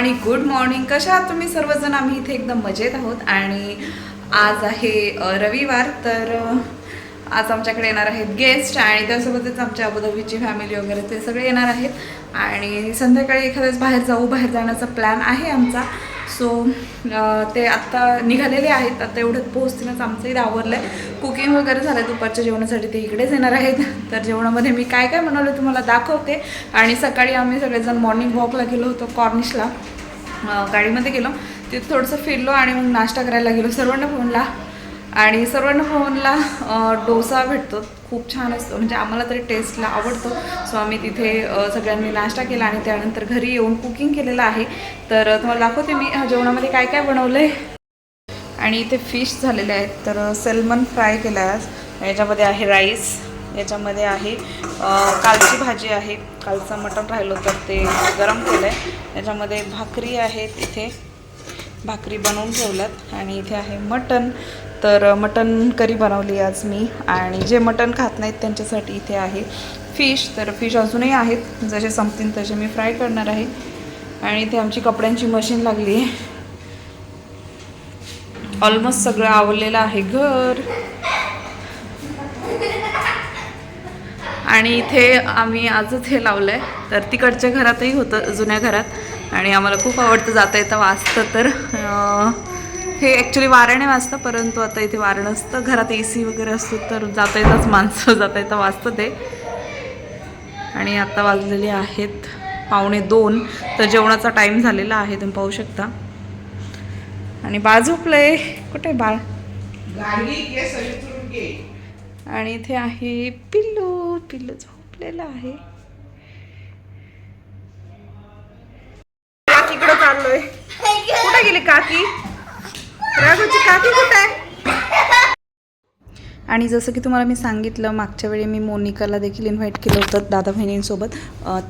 आणि good morning कशा आहात तुम्ही सर्वजण? आम्ही इथे एकदम मजेत आहोत. आणि आज आहे रविवार तर आज आमच्याकडे येणार आहेत गेस्ट आणि त्यासोबतच आमच्या अबुधाबीची फॅमिली वगैरे ते सगळे येणार आहेत. आणि संध्याकाळी एखाद्याच बाहेर जाऊ बाहेर जाण्याचा प्लॅन आहे आमचा. सो ते आत्ता निघालेले आहेत. आत्ता एवढ्यात पोहोचतीलच आमचंही आवरलं आहे कुकिंग वगैरे झालं दुपारच्या जेवणासाठी. ते इकडेच येणार आहेत. तर जेवणामध्ये मी काय काय बनवलं तुम्हाला दाखवते. आणि सकाळी आम्ही सगळेजण मॉर्निंग वॉकला गेलो होतो कॉर्निशला गाडीमध्ये गेलो. तिथे थोडंसं फिरलो आणि मग नाश्ता करायला गेलो. सर्वांना फोनला आणि सर्वांना भवनला डोसा भेटतो. खूप छान असतो. म्हणजे आम्हाला तरी टेस्टला आवडतो. सो आम्ही तिथे सगळ्यांनी नाश्ता केला आणि त्यानंतर घरी येऊन कुकिंग केलेलं आहे. तर तुम्हाला दाखवते मी जेवणामध्ये काय काय बनवलं आहे आणि इथे फिश झालेले आहेत. तर सेल्मन फ्राय केला आहे. आज याच्यामध्ये आहे राईस याच्यामध्ये आहे कालची भाजी आहे. कालचं मटण राहिलं तर ते गरम केलं आहे याच्यामध्ये भाकरी आहेत इथे भाकरी बनवून ठेवल्यात. आणि इथे आहे मटण. तर मटण करी बनवली आज मी आणि जे मटन खात नाहीत त्यांच्यासाठी इथे आहे फिश तर फिश अजूनही आहेत जसे संपतील तसे मी फ्राय करणार आहे. आणि इथे आमची कपड्यांची मशीन लागली आहे. ऑलमोस्ट सगळं आवडलेलं आहे घर. आणि इथे आम्ही आजच हे लावलं आहे तर तिकडच्या घरातही होतं जुन्या घरात. आणि आम्हाला खूप आवडतं जाता येतं वाचतं तर हे ॲक्च्युली वाऱ्याने वाचतं परंतु आता इथे वारं नसतं. घरात ए सी वगैरे असतो तर जाता येतच माणसं जाता येतं वाचतं ते. आणि आता वाजलेले आहेत पावणे दोन. तर जेवणाचा टाईम झालेला आहे तुम्ही पाहू शकता. आणि बाळ झोपलंय. कुठे बाळ? आणि इथे आहे पिल्लू. पिल्लू झोपलेलं आहे. काकीकडे चाललोय. कुठे गेली काकी? राघूची काकी कुठे? आहे आणि जसं की तुम्हाला मी सांगितलं मागच्या वेळी मी मोनिकाला देखील इन्व्हाइट केलं होतं दादा बहिणींसोबत.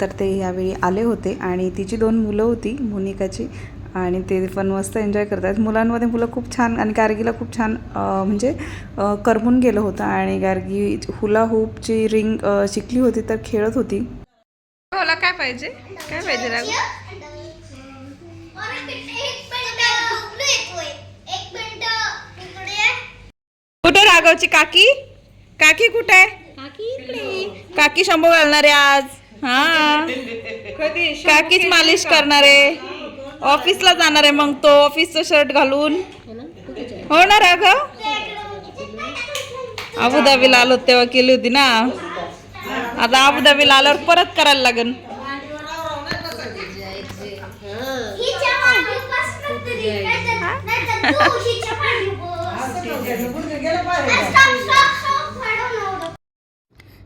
तर ते यावेळी आले होते आणि तिची दोन मुलं होती मोनिकाची. आणि ते पण मस्त एन्जॉय करतात. मुलांमध्ये मुलं खूप छान आणि गार्गीला खूप छान म्हणजे करमून गेलं होतं. आणि गार्गी हुला हूपची रिंग शिकली होती तर खेळत होती. मला काय पाहिजे? काय पाहिजे राघू कुठे राघवची काकी? काकी कुठे? आहे काकी. शंभू घालणार आहे आज. हा. काकीच मालिश करणार आहे. ऑफिसला जाणार आहे मग तो ऑफिसचं शर्ट घालून. हो ना राघव? अबुधाबीला आलो तेव्हा केली होती ना. आता अबुधाबीला आल्यावर परत करायला लागेल.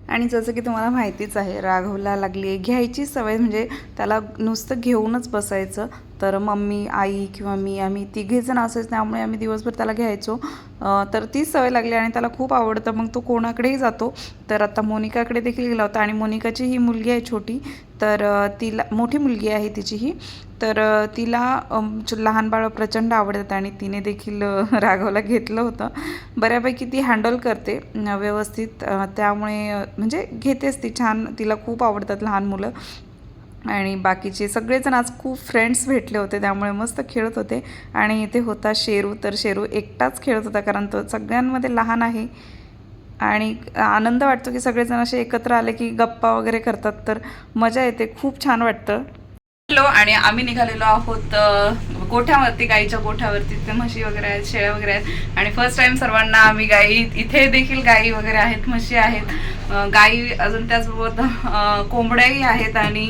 आणि जसं की तुम्हाला माहितीच आहे राघवला लागली घ्यायची सवय म्हणजे त्याला नुसतं घेऊनच बसायचं. तर मम्मी आई किंवा मी आम्ही तिघेजण असेच त्यामुळे आम्ही दिवसभर त्याला घ्यायचो. तर तीच सवय लागली आणि त्याला खूप आवडतं. मग तो कोणाकडेही जातो. तर आता मोनिकाकडे देखील गेला होता आणि मोनिकाची ही मुलगी आहे छोटी. तर तिला मोठी मुलगी आहे तिची ही. तर तिला लहान बाळं प्रचंड आवडतात आणि तिने देखील राघवला घेतलं होतं. बऱ्यापैकी ती हँडल करते व्यवस्थित. त्यामुळे म्हणजे घेतेच ती छान. तिला खूप आवडतात लहान मुलं. आणि बाकीचे सगळेजण आज खूप फ्रेंड्स भेटले होते त्यामुळे मस्त खेळत होते. आणि इथे होता शेरू तर शेरू एकटाच खेळत होता कारण तो सगळ्यांमध्ये लहान आहे. आणि आनंद वाटतो की सगळेजण असे एकत्र आले की गप्पा वगैरे करतात तर मजा येते. खूप छान वाटतं. हॅलो आणि आम्ही निघालेलो आहोत गोठ्यावरती गाईच्या गोठ्यावरती. तिथे म्हशी वगैरे आहेत शेळ्या वगैरे आहेत. आणि फर्स्ट टाइम सर्वांना आम्ही गाई इथे देखील गाई वगैरे आहेत म्हशी आहेत. गायी गाई अजून त्याचबरोबर कोंबड्याही आहेत आणि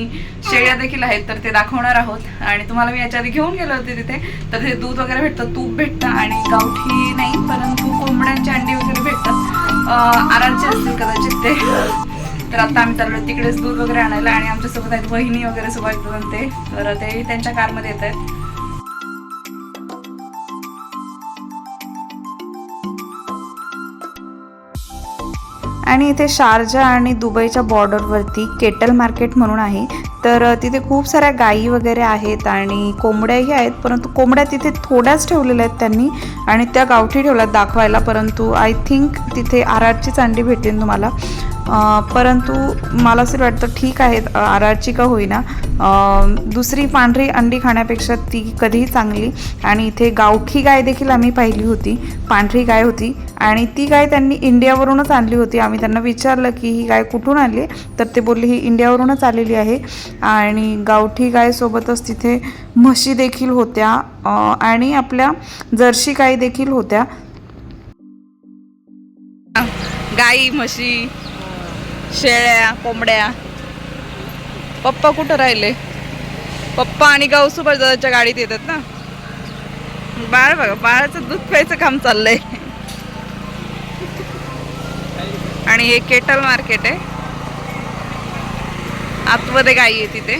शेळ्या देखील आहेत तर ते दाखवणार आहोत. आणि तुम्हाला मी याच्या आधी घेऊन गेले होते तिथे तर तिथे दूध वगैरे भेटतं तूप भेटतं आणि गावठी नाही परंतु कोंबड्यांची अंडी वगैरे भेटतात. आरामचे असतील कदाचित ते. तर आता आम्ही चाललो तिकडेच दूध वगैरे आणायला आणि आमच्यासोबत आहेत वहिनी वगैरे सोबत आहेत ते. तर ते त्यांच्या कारमध्ये येत आहेत. आणि इथे शारजा आणि दुबईच्या बॉर्डरवरती केटल मार्केट म्हणून आहे. तर तिथे खूप साऱ्या गायी वगैरे आहेत आणि कोंबड्याही आहेत परंतु कोंबड्या तिथे थोड्याच ठेवलेल्या आहेत त्यांनी आणि त्या गावठी ठेवल्यात दाखवायला परंतु आय थिंक तिथे आरारची चांडी भेटेल तुम्हाला. परंतु मला असं वाटतं ठीक आहेत आर का होईना. दुसरी पांढरी अंडी खाण्यापेक्षा ती कधीही चांगली. आणि इथे गावठी गाय देखील आम्ही पाहिली होती पांढरी गाय होती. आणि ती गाय त्यांनी इंडियावरूनच आणली होती. आम्ही त्यांना विचारलं की ही गाय कुठून आली तर ते बोलले ही इंडियावरूनच आलेली आहे. आणि गावठी गायसोबतच तिथे म्हशी देखील होत्या. आणि आपल्या जर्सी गाई देखील होत्या. गाई म्हशी शेळ्या कोंबड्या. पप्पा कुठं राहिले? पप्पा आणि गावसोबत दादाच्या गाडीत येतात ना? बाळ बघा बाळाचं दूध प्यायचं काम चाललंय. आणि हे केटल मार्केट आहे. आतमध्ये गाई आहे तिथे.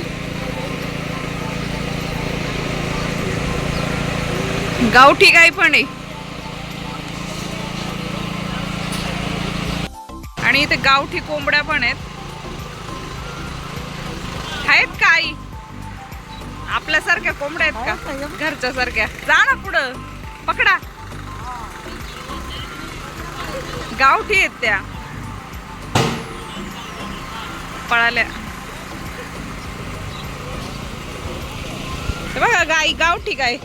गावठी गाई पण आहे. आणि इथे गावठी कोंबड्या पण आहेत. आहेत काही आपल्यासारख्या कोंबड्या आहेत का? घरच्या सारख्या जा ना पुढं. पकडा. गावठी आहेत त्या. पळाल्या. बघा गाई गावठी गाय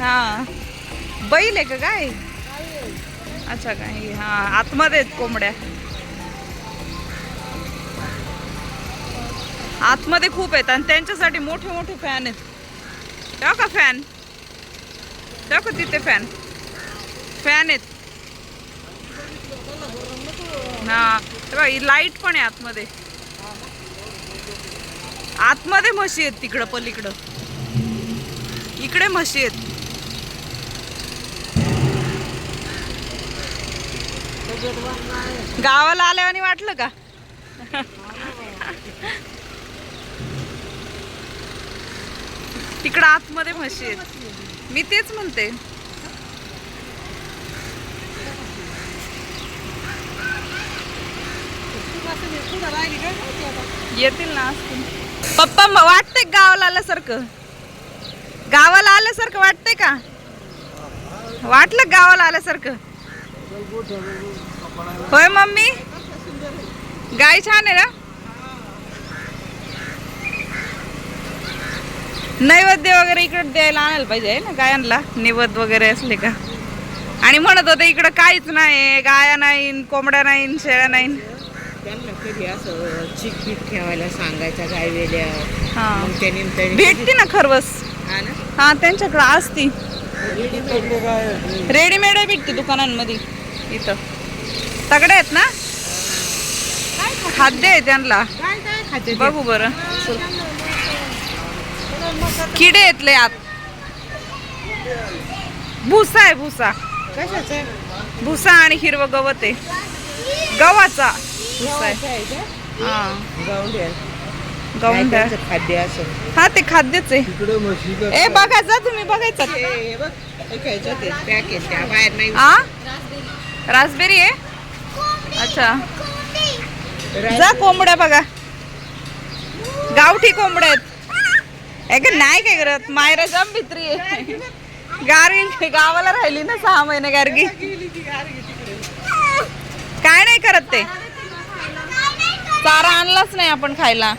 हा. बैल आहे का गाय अच्छा काही हा आतमध्ये आहेत कोंबड्या. आतमध्ये खूप आहेत आणि त्यांच्यासाठी मोठे मोठे फॅन आहेत. तेव्हा का फॅन तेव्हा का तिथे फॅन फॅन आहेत. हा तेव्हा ही लाइट पण आहे आतमध्ये. आतमध्ये म्हशी आहेत तिकडं पलीकडं. इकडे म्हशी आहेत. गावाला आल्यावानी वाटलं का? तिकडं आतमध्ये म्हशी आहेत. मी तेच म्हणते. येतील ना पप्पा म- वाटतंय गावाला आल्यासारखं? गावाला आल्यासारखं वाटतंय का? वाटलं गावाला आल्यासारखं? होय मम्मी? गाय छान आहे ना नैवेद्य वगैरे इकडे द्यायला आणायला पाहिजे आहे ना गायांना? निवद वगैरे असले का? आणि म्हणत होते इकडं काहीच नाही गाया नाही कोंबड्या नाही शेळ्या नाही. त्यांना कधी असं चिक पीक ठेवायला सांगायचा गाय वेल्या हा. मग त्या निमित्ताने भेटते ना खरवस. हा ना? हा त्यांच्याकडे असती. रेडीमेड आहे भेटते दुकानांमध्ये. इथं. तगडे आहेत ना? खाद्य आहे त्यांना. काय काय खाते बघू बरं. किडे आहेत लय आत. भुसा आहे भुसा. कशाचं? भुसा आणि हिरवं गवत आहे. गव्हाचा. भुसा आहे. हा. खाद्य असं? हा ते खाद्यच आहे. ए बघा जा तुम्ही बघायचं. रासबेरी आहे? अच्छा. जा कोंबड्या बघा. गावठी कोंबड्या आहेत. नाही काय करत? मायरा जाम भित्री गारगी गावाला राहिली ना सहा महिने गारगी. काय नाही करत ते. चारा आणलाच नाही आपण खायला.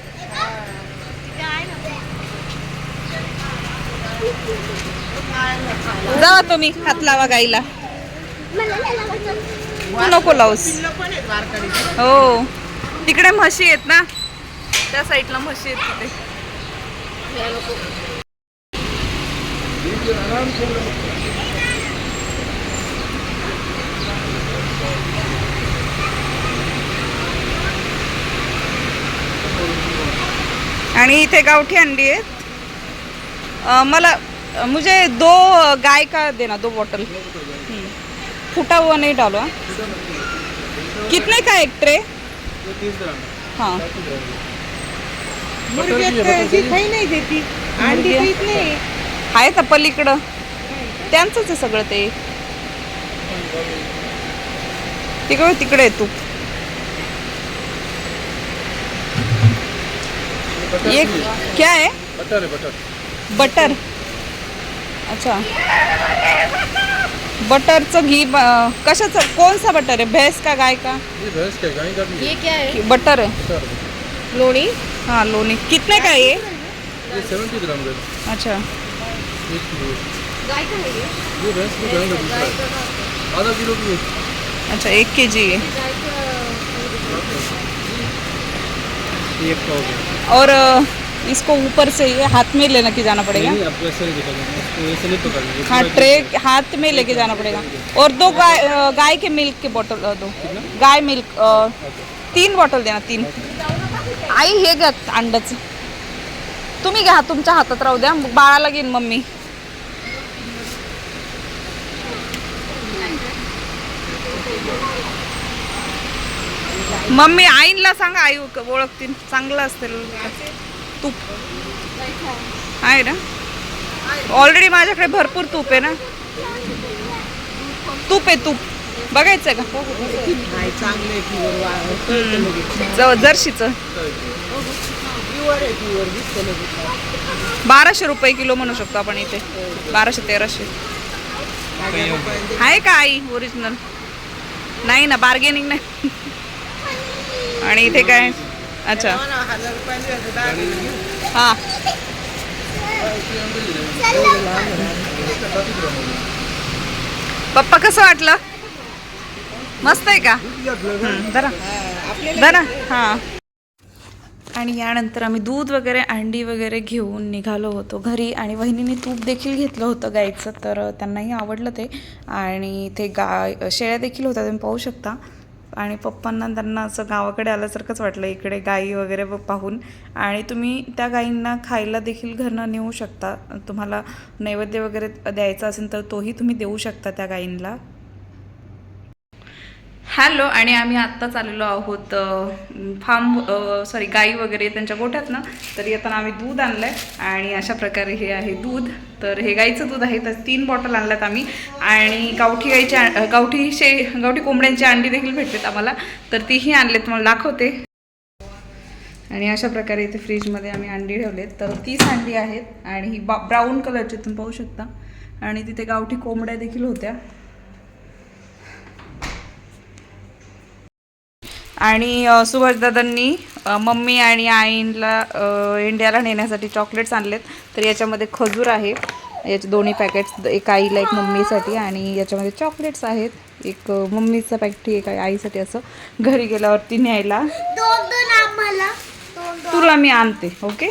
जावा तुम्ही हात लावा गाईला. तू नको लावूस. हो. तिकडे म्हशी आहेत ना? त्या साईडला म्हशी आहेत तिथे. आणि इथे गावठी अंडी आहेत. मला मुझे दो गाय का देना दो बॉटल. फूटा हुआ नहीं डालो हाँ? कितने का एक ट्रे? हाँ. काही नाही देती. अंडी. देत नाही. आहे का पलीकडं? त्यांचंच आहे सगळं ते. तिकडे तिकडे आहे तूप ये क्या है बटर है बटर बटर. अच्छा. बटरचं घी ब- कशाचं? कोण सा बटर है भैंस का गाय का? ये भैंस का? है, गाय का भी है ये क्या है कि- बटर है रहा लोणी? हाँ लोनी कितने का है? ये। ये सेवेंटी ग्राम का है, अच्छा. एक किलो. गाय का है? ये ये भैंस की गाय का दूसरा है आधा किलो की है अच्छा एक के जी है गाय का ये एक पाव का और इसको ऊपर से ये हाथ में लेना के जाना पड़ेगा? हाँ। ट्रे हाथ में लेके जाना पड़ेगा। और दो गाय गाय के मिल्क के बॉटल दो। गाय मिल्क तीन बॉटल देना तीन। आई हे घ्या अंड्याचं तुम्ही घ्या तुमच्या हातात राहू द्या बाळाला घेईन मम्मी. मम्मी आईनला सांगा आई ओळख- ओळखतील चांगलं असतील. तूप. आहे ना? ऑलरेडी माझ्याकडे भरपूर तूप आहे ना? तूप आहे तूप. बघायचंय का? जर्शीचं. बाराशे रुपये किलो म्हणू शकतो आपण इथे. बाराशे तेराशे. आहे का आई? ओरिजिनल नाही ना बार्गेनिंग नाही. आणि इथे काय? अच्छा. हा. पप्पा कसं वाटलं? मस्त आहे का? हं, जरा हां. आणि यानंतर आम्ही दूध वगैरे अंडी वगैरे घेऊन निघालो होतो घरी. आणि वहिनीने तूप देखील घेतलं होतं गाईचं तर त्यांनाही आवडलं ते. आणि ते गाय शेळ्या देखील होत्या तुम्ही पाहू शकता. आणि पप्पांना त्यांना असं गावाकडे आल्यासारखंच वाटलं इकडे गाई वगैरे पाहून. आणि तुम्ही त्या गाईंना खायला देखील घरनं नेऊ शकता. तुम्हाला नैवेद्य वगैरे द्यायचा असेल तर तोही तुम्ही देऊ शकता त्या गाईंना. हॅलो आणि आम्ही आत्ताच आलेलो आहोत फार्म सॉरी गाई वगैरे त्यांच्या गोठ्यात ना तर येताना आम्ही दूध आणलं आहे आणि अशा प्रकारे हे आहे दूध. तर हे गाईचं दूध आहे तर तीन बॉटल आणल्यात आम्ही. आणि गावठी गाईच्या गावठी शे गावठी कोंबड्यांची अंडी देखील भेटलेत आम्हाला. तर तीही आणलेत तुम्हाला दाखवते. आणि अशा प्रकारे इथे फ्रीजमध्ये आम्ही अंडी ठेवलेत. तर तीस अंडी आहेत आणि ही बा ब्राऊन कलरची तुम्ही पाहू शकता. आणि तिथे गावठी कोंबड्या देखील होत्या. आणि सुभाषदादांनी मम्मी आणि आईला इंडियाला नेण्यासाठी चॉकलेट्स आणलेत. तर याच्यामध्ये खजूर आहे. याचे दोन्ही पॅकेट्स एक आईला एक मम्मीसाठी आणि याच्यामध्ये चॉकलेट्स आहेत. एक मम्मीचं पॅकेट एक आईसाठी असं. घरी गेल्यावरती न्यायला. तुला मी आणते ओके?